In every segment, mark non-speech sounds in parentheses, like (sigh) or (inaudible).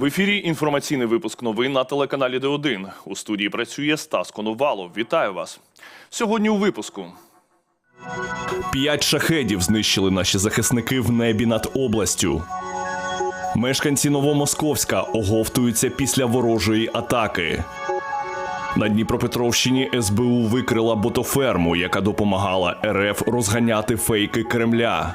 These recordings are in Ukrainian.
В ефірі інформаційний випуск новин на телеканалі Д1. У студії працює Стас Коновалов. Вітаю вас. Сьогодні у випуску. П'ять шахедів знищили наші захисники в небі над областю. Мешканці Новомосковська оговтуються після ворожої атаки. На Дніпропетровщині СБУ викрила ботоферму, яка допомагала РФ розганяти фейки Кремля.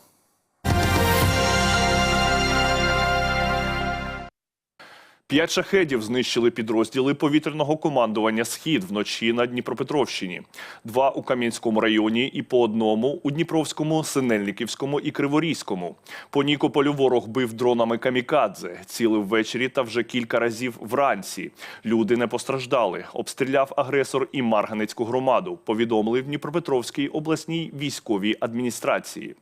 П'ять шахедів знищили підрозділи повітряного командування Схід вночі на Дніпропетровщині. Два у Кам'янському районі і по одному у Дніпровському, Синельниківському і Криворізькому. По Нікополю ворог бив дронами камікадзе, цілив ввечері та вже кілька разів вранці. Люди не постраждали. Обстріляв агресор і Марганецьку громаду. Повідомили в Дніпропетровській обласній військовій адміністрації.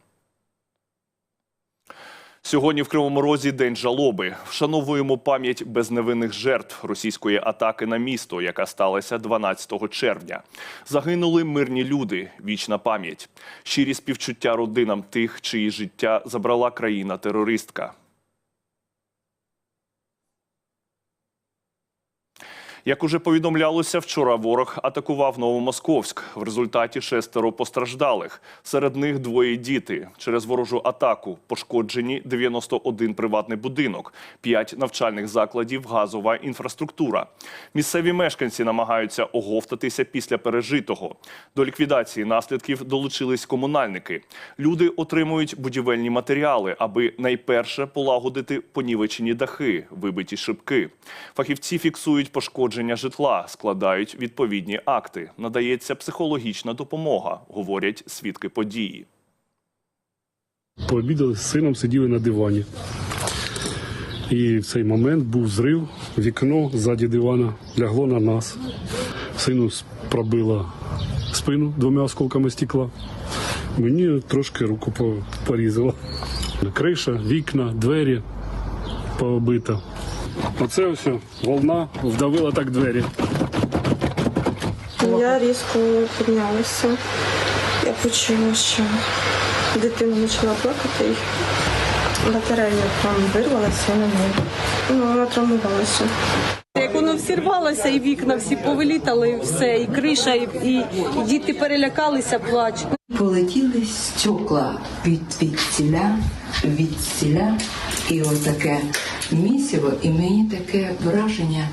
Сьогодні в Кривому Розі день жалоби. Вшановуємо пам'ять безневинних жертв російської атаки на місто, яка сталася 12 червня. Загинули мирні люди. Вічна пам'ять. Щирі співчуття родинам тих, чиї життя забрала країна-терористка. Як уже повідомлялося, вчора ворог атакував Новомосковськ. В результаті шестеро постраждалих. Серед них двоє діти. Через ворожу атаку пошкоджені 91 приватний будинок, 5 навчальних закладів, газова інфраструктура. Місцеві мешканці намагаються оговтатися після пережитого. До ліквідації наслідків долучились комунальники. Люди отримують будівельні матеріали, аби найперше полагодити понівечені дахи, вибиті шибки. Фахівці фіксують пошкодження житла, складають відповідні акти. Надається психологічна допомога, говорять свідки події. Пообідали з сином, сиділи на дивані. І в цей момент був зрив, вікно ззаді дивана лягло на нас. Сину пробило спину двома осколками стекла. Мені трошки руку по- порізало. Криша, вікна, двері пообита. Оце ось волна вдавила так двері. Я різко піднялася. Я почула, що дитина почала плакати і батарея там вирвалася на неї. Ну, вона травмувалася. Як воно всірвалося, і вікна всі повилітали, і все, і криша, і, і, і діти перелякалися, плачуть. Полетіли стекла від відціля, відціля, і отаке місиво, і мені таке враження,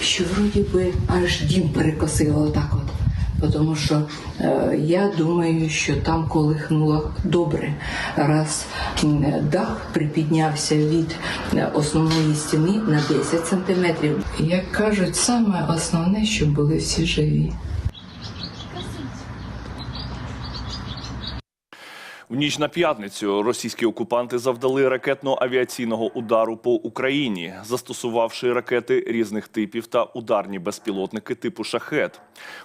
що вроді би аж дім перекосило отак от. Тому що е, я думаю, що там колихнуло добре, раз дах припіднявся від е, основної стіни на 10 сантиметрів. Як кажуть, саме основне, щоб були всі живі. В ніч на п'ятницю російські окупанти завдали ракетно-авіаційного удару по Україні, застосувавши ракети різних типів та ударні безпілотники типу шахет.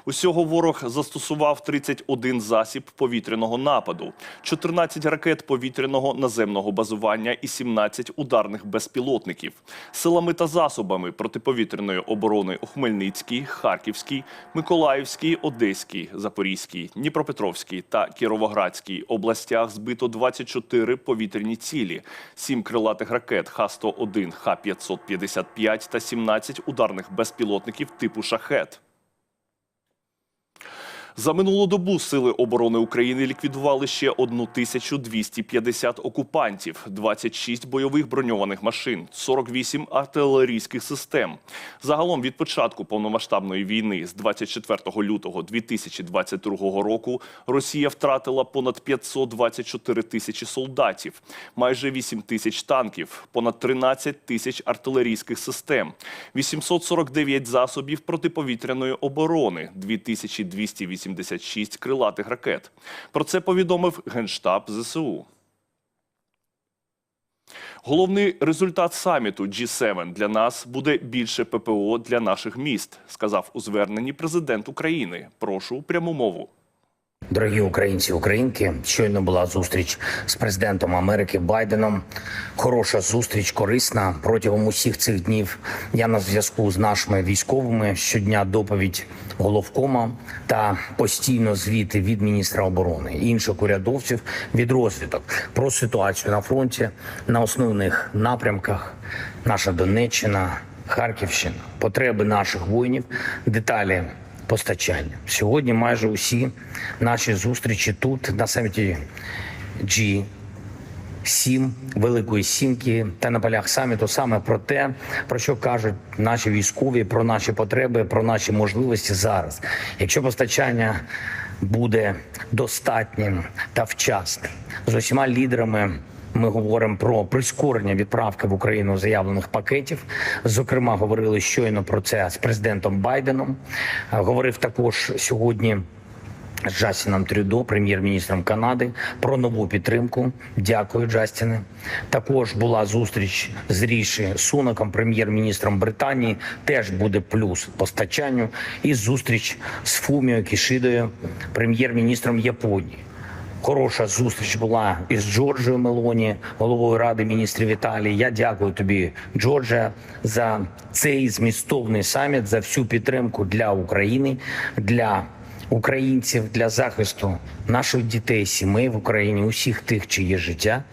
Усього ворог застосував 31 засіб повітряного нападу, 14 ракет повітряного наземного базування і 17 ударних безпілотників. Силами та засобами протиповітряної оборони у Хмельницькій, Харківській, Миколаївській, Одеській, Запорізькій, Дніпропетровській та Кіровоградській областях збито 24 повітряні цілі, 7 крилатих ракет Х-101, Х-555 та 17 ударних безпілотників типу «Шахет». За минулу добу сили оборони України ліквідували ще 1250 окупантів, 26 бойових броньованих машин, 48 артилерійських систем. Загалом від початку повномасштабної війни з 24 лютого 2022 року Росія втратила понад 524 тисячі солдатів, майже 8 тисяч танків, понад 13 тисяч артилерійських систем, 849 засобів протиповітряної оборони, 2286 крилатих ракет. Про це повідомив Генштаб ЗСУ. Головний результат саміту G7 для нас буде більше ППО для наших міст, сказав у зверненні президент України. Прошу пряму мову. Дорогі українці, українки, щойно була зустріч з президентом Америки Байденом. Хороша зустріч, корисна. Протягом усіх цих днів я на зв'язку з нашими військовими щодня доповідь головкома та постійно звіти від міністра оборони і інших урядовців від розвідок про ситуацію на фронті на основних напрямках. Наша Донеччина, Харківщина, потреби наших воїнів, деталі постачання. Сьогодні майже усі наші зустрічі тут, на саміті G7, Великої Сімки та на полях саміту саме про те, про що кажуть наші військові, про наші потреби, про наші можливості зараз. Якщо постачання буде достатнім та вчасним, з усіма лідерами ми говоримо про прискорення відправки в Україну заявлених пакетів. Зокрема, говорили щойно про це з президентом Байденом. Говорив також сьогодні з Джастіном Трюдо, прем'єр-міністром Канади, про нову підтримку. Дякую, Джастіне. Також була зустріч з Ріші Сунаком, прем'єр-міністром Британії. Теж буде плюс постачанню. І зустріч з Фуміо Кішидою, прем'єр-міністром Японії. Хороша зустріч була із Джорджою Мелоні, головою ради міністрів Італії. Я дякую тобі, Джорджа, за цей змістовний саміт, за всю підтримку для України, для українців, для захисту наших дітей, сімей в Україні, усіх тих, чиє життя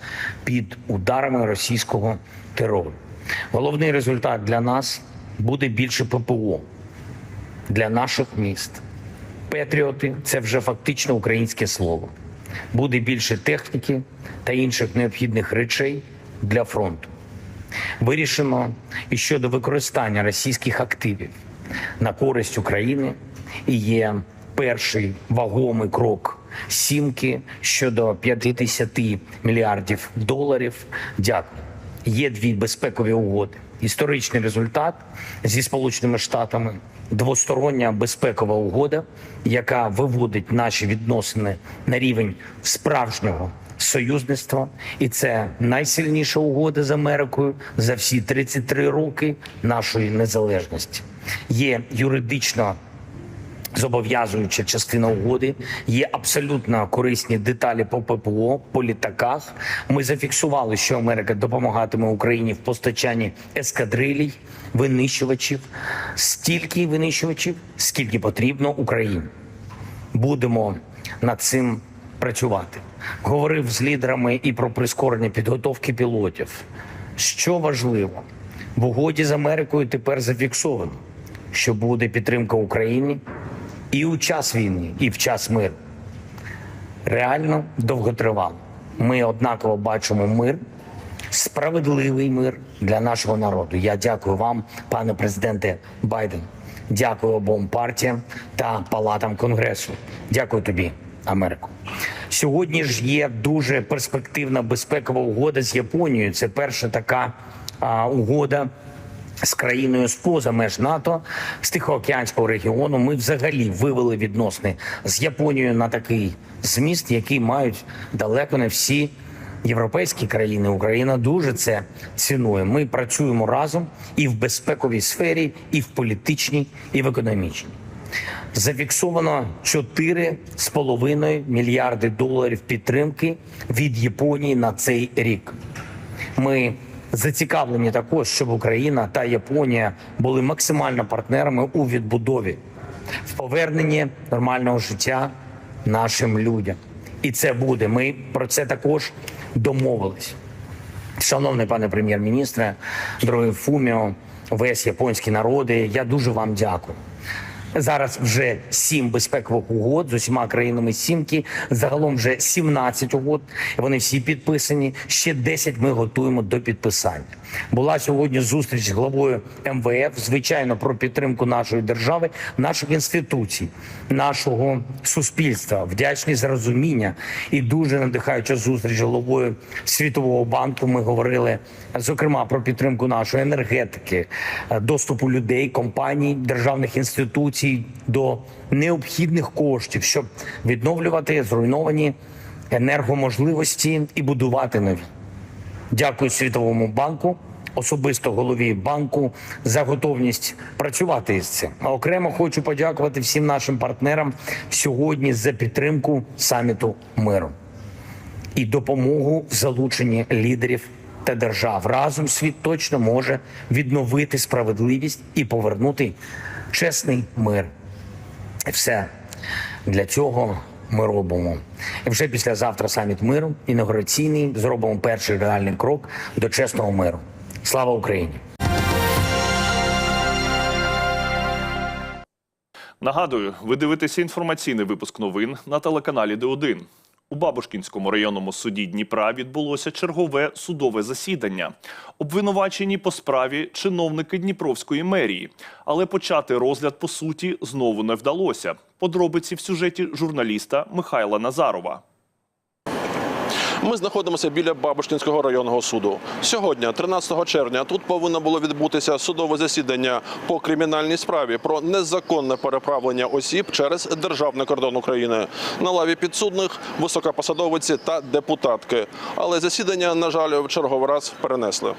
під ударами російського терору. Головний результат для нас буде більше ППО для наших міст. Петріоти це вже фактично українське слово. Буде більше техніки та інших необхідних речей для фронту. Вирішено і щодо використання російських активів на користь України і є перший вагомий крок сімки щодо 50 мільярдів доларів. Дякую. Є дві безпекові угоди. Історичний результат зі Сполученими Штатами, двостороння безпекова угода, яка виводить наші відносини на рівень справжнього союзництва, і це найсильніша угода з Америкою за всі 33 роки нашої незалежності. Є юридично зобов'язуюча частина угоди. Є абсолютно корисні деталі по ППО, по літаках. Ми зафіксували, що Америка допомагатиме Україні в постачанні ескадрилій, винищувачів, стільки винищувачів, скільки потрібно Україні. Будемо над цим працювати. Говорив з лідерами і про прискорення підготовки пілотів. Що важливо, в угоді з Америкою тепер зафіксовано, що буде підтримка Україні і у час війни, і в час миру. Реально довготривало. Ми однаково бачимо мир, справедливий мир для нашого народу. Я дякую вам, пане президенте Байден. Дякую обом партіям та палатам Конгресу. Дякую тобі, Америко. Сьогодні ж є дуже перспективна безпекова угода з Японією. Це перша така а, угода з країною з-поза меж НАТО, з Тихоокеанського регіону. Ми взагалі вивели відносини з Японією на такий зміст, який мають далеко не всі європейські країни. Україна дуже це цінує. Ми працюємо разом і в безпековій сфері, і в політичній, і в економічній. Зафіксовано 4,5 мільярди доларів підтримки від Японії на цей рік. Ми зацікавлені також, щоб Україна та Японія були максимально партнерами у відбудові, в поверненні нормального життя нашим людям. І це буде. Ми про це також домовились. Шановний пане прем'єр-міністре, дорогий Фуміо, весь японський народи, я дуже вам дякую. Зараз вже сім безпекових угод з усіма країнами сімки. Загалом вже 17 угод. Вони всі підписані. Ще 10 ми готуємо до підписання. Була сьогодні зустріч з главою МВФ, звичайно, про підтримку нашої держави, наших інституцій, нашого суспільства. Вдячні за розуміння і дуже надихаюча зустріч з головою Світового банку. Ми говорили зокрема про підтримку нашої енергетики, доступу людей, компаній, державних інституцій до необхідних коштів, щоб відновлювати зруйновані енергоможливості і будувати нові. Дякую Світовому банку, особисто голові банку за готовність працювати з цим. А окремо хочу подякувати всім нашим партнерам сьогодні за підтримку саміту миру і допомогу в залученні лідерів та держав. Разом світ точно може відновити справедливість і повернути чесний мир. І все для цього ми робимо. І вже післязавтра саміт миру інаугураційний зробимо перший реальний крок до чесного миру. Слава Україні! Нагадую, ви дивитеся інформаційний випуск новин на телеканалі Д1. У Бабушкінському районному суді Дніпра відбулося чергове судове засідання. Обвинувачені по справі чиновники Дніпровської мерії, але почати розгляд по суті знову не вдалося. Подробиці в сюжеті журналіста Михайла Назарова. Ми знаходимося біля Бабушкінського районного суду. Сьогодні, 13 червня, тут повинно було відбутися судове засідання по кримінальній справі про незаконне переправлення осіб через державний кордон України. На лаві підсудних високопосадовиці та депутатки. Але засідання, на жаль, в черговий раз перенесли.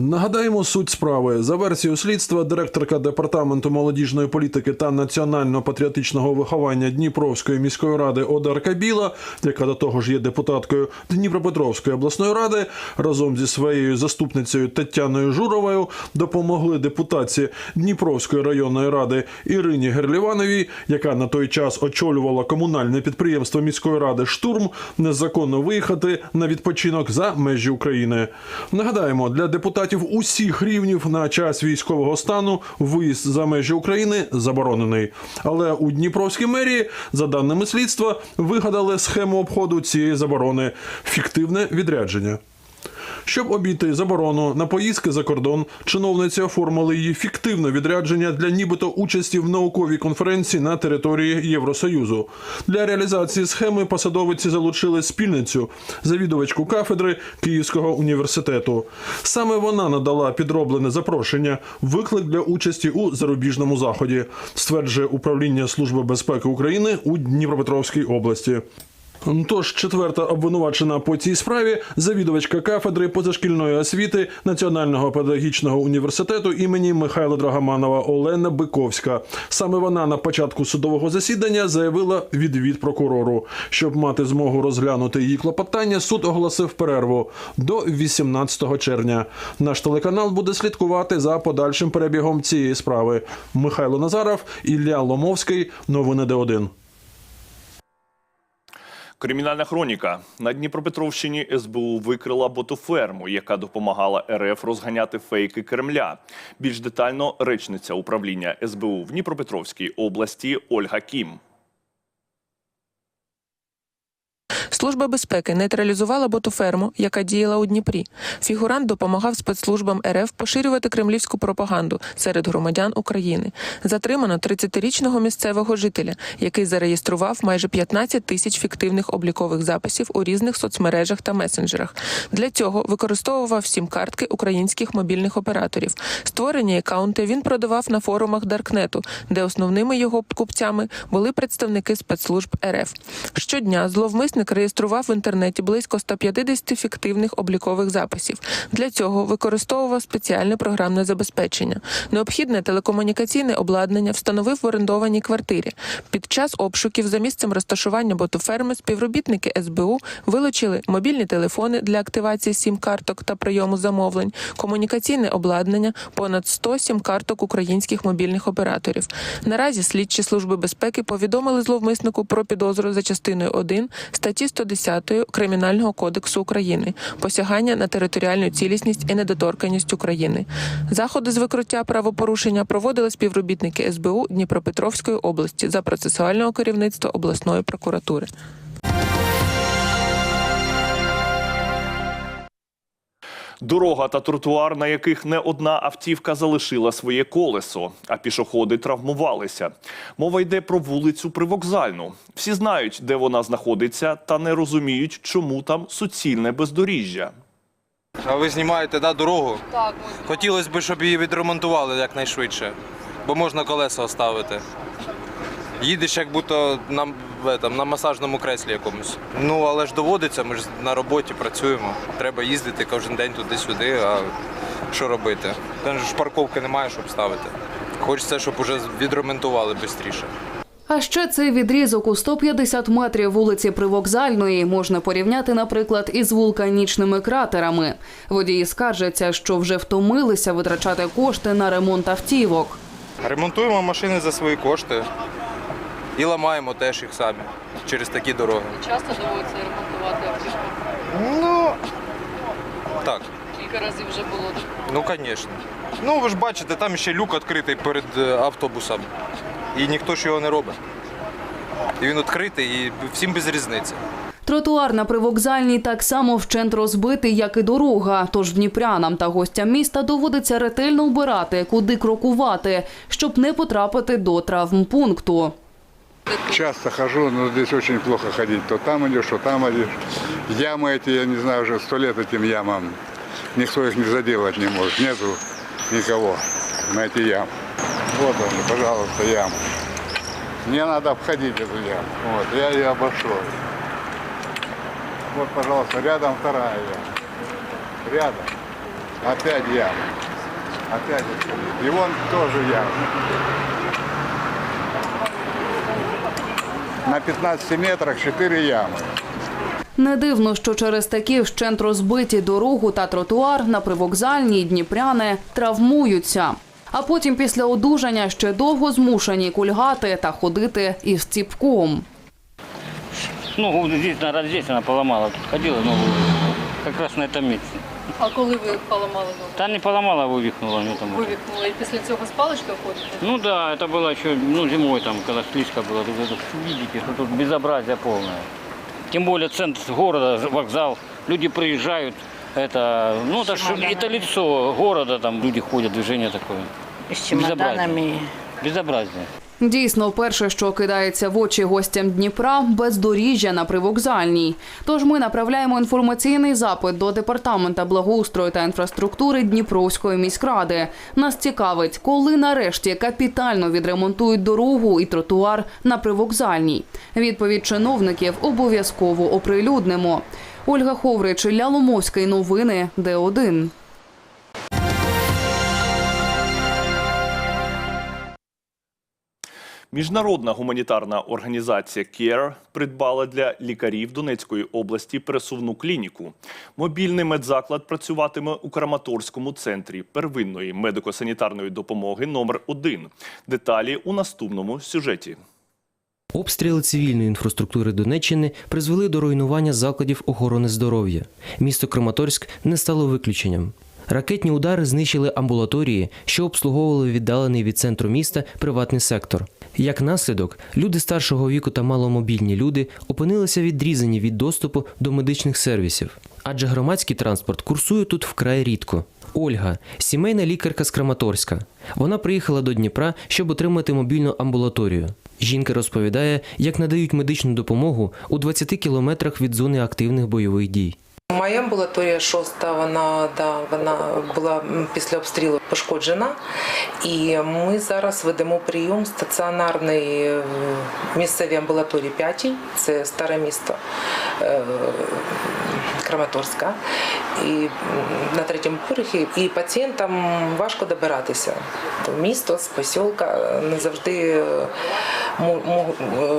Нагадаємо суть справи. За версією слідства, директорка департаменту молодіжної політики та національно-патріотичного виховання Дніпровської міської ради Одарка Біла, яка до того ж є депутаткою Дніпропетровської обласної ради, разом зі своєю заступницею Тетяною Журовою допомогли депутатці Дніпровської районної ради Ірині Герлівановій, яка на той час очолювала комунальне підприємство міської ради Штурм, незаконно виїхати на відпочинок за межі України. Нагадаємо, для депутатів усіх рівнів на час військового стану виїзд за межі України заборонений. Але у Дніпровській мерії, за даними слідства, вигадали схему обходу цієї заборони фіктивне відрядження. Щоб обійти заборону на поїздки за кордон, чиновниці оформили її фіктивне відрядження для нібито участі в науковій конференції на території Євросоюзу. Для реалізації схеми посадовиці залучили спільницю, завідувачку кафедри Київського університету. Саме вона надала підроблене запрошення, виклик для участі у зарубіжному заході, стверджує управління Служби безпеки України у Дніпропетровській області. Тож четверта обвинувачена по цій справі завідувачка кафедри позашкільної освіти Національного педагогічного університету імені Михайла Драгоманова Олена Биковська. Саме вона на початку судового засідання заявила відвід прокурору. Щоб мати змогу розглянути її клопотання, суд оголосив перерву до 18 червня. Наш телеканал буде слідкувати за подальшим перебігом цієї справи. Михайло Назаров, Ілля Ломовський. Новини Д1. Кримінальна хроніка на Дніпропетровщині СБУ викрила ботоферму, яка допомагала РФ розганяти фейки Кремля. Більш детально речниця управління СБУ в Дніпропетровській області Ольга Кім. Служба безпеки нейтралізувала ботоферму, яка діяла у Дніпрі. Фігурант допомагав спецслужбам РФ поширювати кремлівську пропаганду серед громадян України. Затримано 30-річного місцевого жителя, який зареєстрував майже 15 тисяч фіктивних облікових записів у різних соцмережах та месенджерах. Для цього використовував сім-картки українських мобільних операторів. Створені акаунти він продавав на форумах Даркнету, де основними його купцями були представники спецслужб РФ. Щодня зловмисник реєстрував в інтернеті близько 150 фіктивних облікових записів. Для цього використовував спеціальне програмне забезпечення. Необхідне телекомунікаційне обладнання встановив в орендованій квартирі. Під час обшуків за місцем розташування ботоферми співробітники СБУ вилучили мобільні телефони для активації сім-карток та прийому замовлень, комунікаційне обладнання, понад 100 сім-карток українських мобільних операторів. Наразі слідчі служби безпеки повідомили зловмиснику про підозру за частиною 1 статті 110 Кримінального кодексу України посягання на територіальну цілісність і недоторканність України. Заходи з викриття правопорушення проводили співробітники СБУ Дніпропетровської області за процесуального керівництва обласної прокуратури. Дорога та тротуар, на яких не одна автівка залишила своє колесо, а пішоходи травмувалися. Мова йде про вулицю Привокзальну. Всі знають, де вона знаходиться, та не розуміють, чому там суцільне бездоріжжя. А ви знімаєте да, дорогу? Так. Хотілося б, щоб її відремонтували якнайшвидше, бо можна колеса оставити. Їдеш як будто на, в этом, на масажному креслі якомусь. Ну, але ж доводиться, ми ж на роботі працюємо. Треба їздити кожен день туди-сюди, а що робити? Там ж парковки немає, щоб ставити. Хочеться, щоб уже відремонтували швидше. А ще цей відрізок у 150 метрів вулиці Привокзальної можна порівняти, наприклад, із вулканічними кратерами. Водії скаржаться, що вже втомилися витрачати кошти на ремонт автівок. Ремонтуємо машини за свої кошти і ламаємо теж їх самі через такі дороги. Часто доводиться ремонтувати автівку. Ну так. Кілька разів вже було. Ну, звісно. Ну, ви ж бачите, там ще люк відкритий перед е, автобусом. І ніхто ж його не робить. І він відкритий, і всім без різниці. Тротуар на привокзальній так само вщент розбитий, як і дорога. Тож дніпрянам та гостям міста доводиться ретельно вбирати, куди крокувати, щоб не потрапити до травмпункту. Часто хожу, но здесь очень плохо ходить. То там идешь, то там идешь. Ямы эти, я не знаю, уже сто лет этим ямам. Никто их не заделать не может. Нету никого на эти ямы. Вот они, пожалуйста, ямы. Мне надо обходить эту яму. Вот, я ее обошел. Вот, пожалуйста, рядом вторая яма. Рядом. Опять яма. Опять. И вон тоже яма. На 15 метрах 4 ямы. Не дивно, що через такі вщент розбиті дорогу та тротуар на привокзальній дніпряни травмуються. А потім після одужання ще довго змушені кульгати та ходити із ціпком. Ногу здесь, наверное, здесь она поломала. Тут ходила ногу как раз на этом месте. А коли ви поламали ногу? Та не поломала, вывихнула у нее там. Вивікнули і після цього з паличкою ходите? Ну да, это было еще ну, зимой, там, когда слишком было. Тут, это, видите, что тут безобразие полное. Тем более центр города, вокзал, люди приезжают. Это, ну, это, ж- это лицо города, там люди ходят, движение такое. З чемоданами. Безобразие. Дійсно, перше, що кидається в очі гостям Дніпра, бездоріжжя на привокзальній. Тож ми направляємо інформаційний запит до департамента благоустрою та інфраструктури Дніпровської міськради. Нас цікавить, коли нарешті капітально відремонтують дорогу і тротуар на привокзальній. Відповідь чиновників обов'язково оприлюднимо. Ольга Ховрич, Ілля Ломовський. Новини Д1. Міжнародна гуманітарна організація CARE придбала для лікарів Донецької області пересувну клініку. Мобільний медзаклад працюватиме у Краматорському центрі первинної медико-санітарної допомоги номер 1 Деталі у наступному сюжеті. Обстріли цивільної інфраструктури Донеччини призвели до руйнування закладів охорони здоров'я. Місто Краматорськ не стало виключенням. Ракетні удари знищили амбулаторії, що обслуговували віддалений від центру міста приватний сектор. Як наслідок, люди старшого віку та маломобільні люди опинилися відрізані від доступу до медичних сервісів, адже громадський транспорт курсує тут вкрай рідко. Ольга, сімейна лікарка з Краматорська. Вона приїхала до Дніпра, щоб отримати мобільну амбулаторію. Жінка розповідає, як надають медичну допомогу у 20 кілометрах від зони активних бойових дій. Моя амбулаторія шоста, вона да вона була після обстрілу пошкоджена, і ми зараз ведемо прийом стаціонарний в місцевій амбулаторії 5, це старе місто. Е, Краматорська, і на третьому поверхі. І пацієнтам важко добиратися. То місто з посілка не завжди е, е,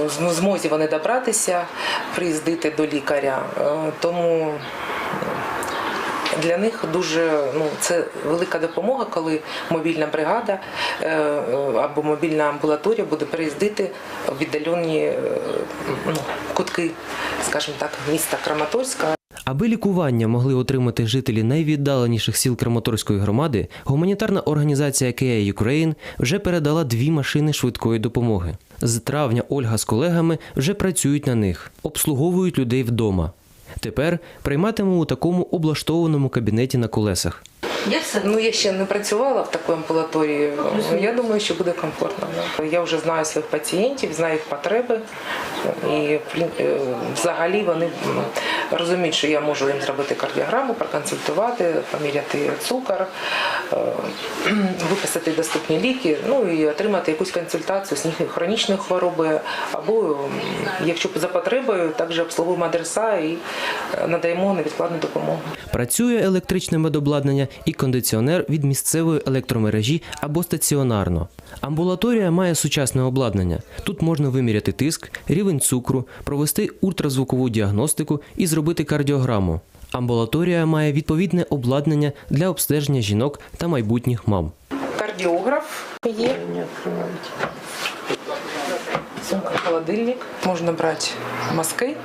в змозі вони добратися, приїздити до лікаря. Е, Тому для них дуже ну це велика допомога, коли мобільна бригада або мобільна амбулаторія буде переїздити в віддалені ну, кутки, скажімо так, міста Краматорська. Аби лікування могли отримати жителі найвіддаленіших сіл Краматорської громади, гуманітарна організація Care Ukraine вже передала дві машини швидкої допомоги. З травня Ольга з колегами вже працюють на них, обслуговують людей вдома. Тепер прийматиму у такому облаштованому кабінеті на колесах. Ну я ще не працювала в такій амбулаторії. Я думаю, що буде комфортно. Я вже знаю своїх пацієнтів, знаю їх потреби, і в е, взагалі вони розуміють, що я можу їм зробити кардіограму, проконсультувати, поміряти цукор, е, (clears throat) виписати доступні ліки, ну і отримати якусь консультацію з їхньої хронічної хвороби, або якщо за потребою, також обслуговуємо адреса і е, надаємо невідкладну допомогу. Працює електричне медобладнання і кондиціонер від місцевої електромережі або стаціонарно. Амбулаторія має сучасне обладнання. Тут можна виміряти тиск, рівень цукру, провести ультразвукову діагностику і зробити кардіограму. Амбулаторія має відповідне обладнання для обстеження жінок та майбутніх мам. Кардіограф є. Сумка, холодильник. Можна брати маски,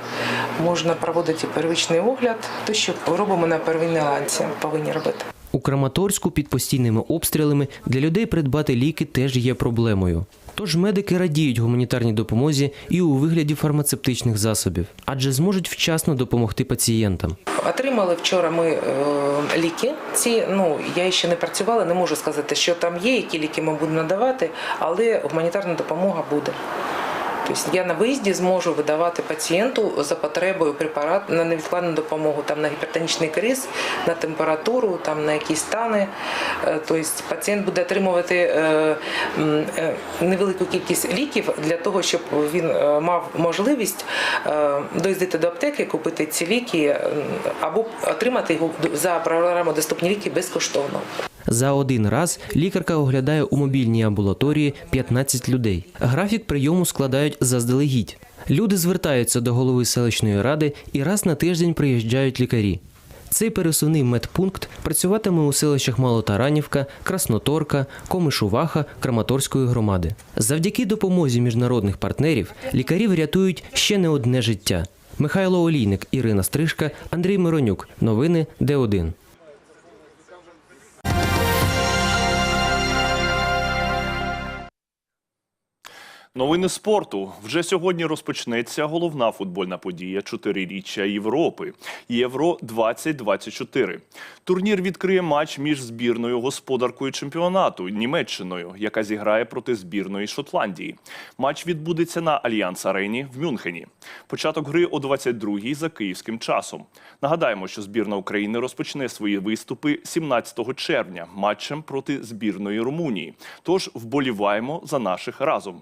можна проводити первичний огляд. То, що робимо на первинній ланці, повинні робити. У Краматорську під постійними обстрілами для людей придбати ліки теж є проблемою. Тож медики радіють гуманітарній допомозі і у вигляді фармацевтичних засобів, адже зможуть вчасно допомогти пацієнтам. Отримали вчора ми е, ліки. Ці ну я ще не працювала, не можу сказати, що там є, які ліки ми будемо надавати, але гуманітарна допомога буде. Тобто я на виїзді зможу видавати пацієнту за потребою препарат на невідкладну допомогу, там на гіпертонічний криз, на температуру, там на якісь стани. Е, Тобто пацієнт буде отримувати е, е, невелику кількість ліків для того, щоб він мав можливість доїздити до аптеки, купити ці ліки або отримати його за програмою доступні ліки безкоштовно. За один раз лікарка оглядає у мобільній амбулаторії 15 людей. Графік прийому складають заздалегідь. Люди звертаються до голови селищної ради і раз на тиждень приїжджають лікарі. Цей пересувний медпункт працюватиме у селищах Малотаранівка, Красноторка, Комишуваха, Краматорської громади. Завдяки допомозі міжнародних партнерів лікарі врятують ще не одне життя. Михайло Олійник, Ірина Стрижка, Андрій Миронюк. Новини Д1. Новини спорту вже сьогодні розпочнеться головна футбольна подія чотириріччя Європи Євро 2024 Турнір відкриє матч між збірною господаркою чемпіонату Німеччиною, яка зіграє проти збірної Шотландії. Матч відбудеться на Альянс Арені в Мюнхені. Початок гри о 22-й за київським часом. Нагадаємо, що збірна України розпочне свої виступи 17 червня матчем проти збірної Румунії. Тож вболіваємо за наших разом.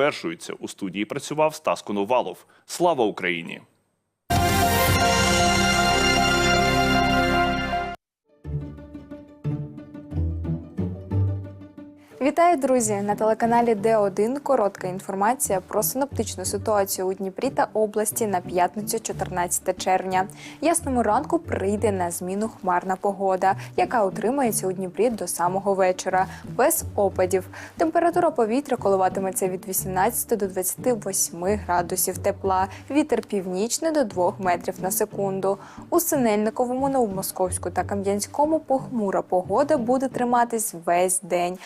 завершується. У студії працював Стас Коновалов. Слава Україні! Вітаю, друзі! На телеканалі Д1 коротка інформація про синоптичну ситуацію у Дніпрі та області на п'ятницю, 14 червня. Ясному ранку прийде на зміну хмарна погода, яка утримається у Дніпрі до самого вечора, без опадів. Температура повітря коливатиметься від 18 до 28 градусів тепла. Вітер північний до 2 метрів на секунду. У Синельниковому, Новомосковську та Кам'янському похмура погода буде триматись весь день.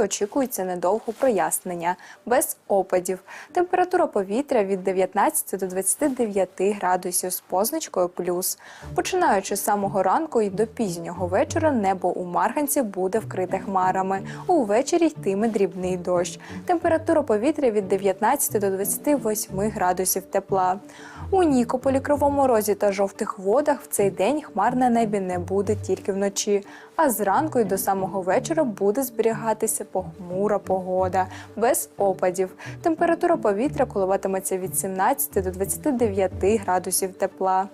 Очікується недовго прояснення, без опадів. Температура повітря від 19 до 29 градусів з позначкою плюс. Починаючи з самого ранку і до пізнього вечора, небо у Марганці буде вкрите хмарами. Увечері йтиме дрібний дощ. Температура повітря від 19 до 28 градусів тепла. У Нікополі, Кривому Розі та жовтих водах в цей день хмар на небі не буде тільки вночі, а зранку і до самого вечора буде зберігатися похмура погода без опадів. Температура повітря коливатиметься від 17 до 29 градусів тепла.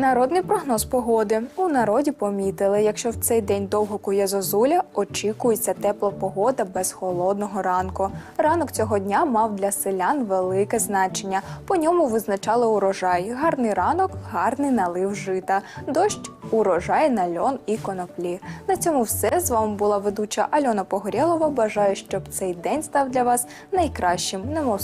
Народний прогноз погоди у народі помітили, якщо в цей день довго кує зозуля, очікується тепла погода без холодного ранку. Ранок цього дня мав для селян велике значення. По ньому визначали урожай. Гарний ранок, гарний налив жита, дощ, урожай на льон і коноплі. На цьому все з вами була ведуча Альона Погорєлова. Бажаю, щоб цей день став для вас найкращим, немов.